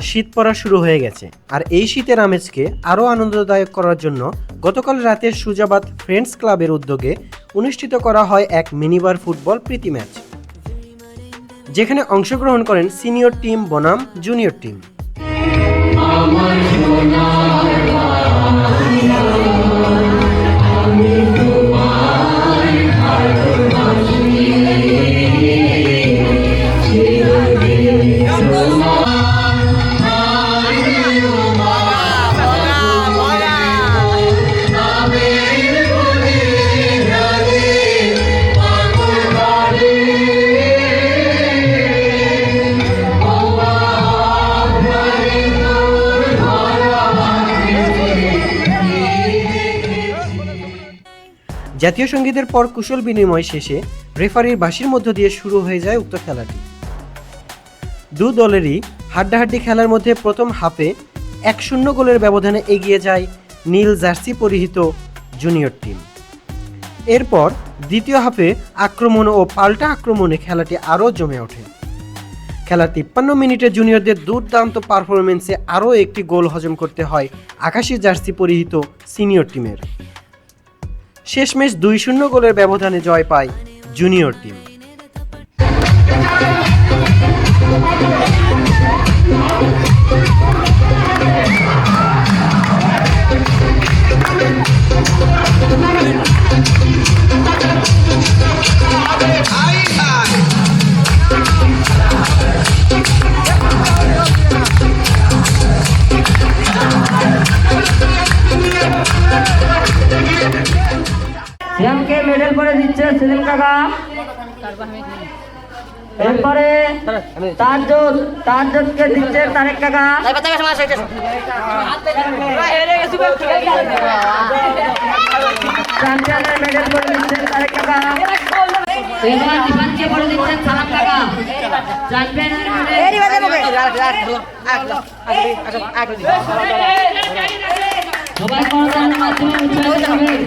শীত পড়া শুরু হয়ে গেছে। আর এই শীতের আমেজকে আরও আনন্দদায়ক করার জন্য গতকাল রাতে সুজাবাদ ফ্রেন্ডস ক্লাবের উদ্যোগে অনুষ্ঠিত করা হয় এক মিনিবার ফুটবল প্রীতি ম্যাচ। যেখানে অংশগ্রহণ করেন সিনিয়র টিম বনাম, জুনিয়র টিম। জাতীয় সঙ্গীতের পর কুশল বিনিময় শেষে রেফারির বাঁশির মধ্য দিয়ে শুরু হয়ে যায় উক্ত খেলাটি। দু দলেরই হাড্ডাহাড্ডি খেলার মধ্যে প্রথম হাফে এক শূন্য গোলের ব্যবধানে এগিয়ে যায় নীল জার্সি পরিহিত জুনিয়র টিম। এরপর দ্বিতীয় হাফে আক্রমণ ও পাল্টা আক্রমণে খেলাটি আরও জমে ওঠে। খেলার তিপ্পান্ন মিনিটে জুনিয়রদের দুর্দান্ত পারফরমেন্সে আরও একটি গোল হজম করতে হয় আকাশি জার্সি পরিহিত সিনিয়র টিমের। শেষমেশ দুই শূন্য গোলের ব্যবধানে জয় পায় জুনিয়র টিম। শ্যামকে মেডেল করে দিচ্ছে সেলিম কাকা। এরপরে তাজুদ তাজুদকে দিচ্ছে তারেক কাকা। চ্যাম্পিয়নের মেডেল করে দিচ্ছে তারেক কাকা। এবার করে দিচ্ছেন সালাম কাকা। চ্যাম্পিয়নের মেডেল সবাই করতালির মাধ্যমে উৎসাহিত করবেন।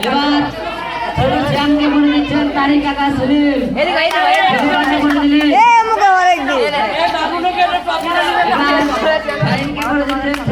এবার হলুদ শ্যামকে দিচ্ছেন কাকা সুনীল এবার তারিনকে করে দিচ্ছেন সুনীল কাকা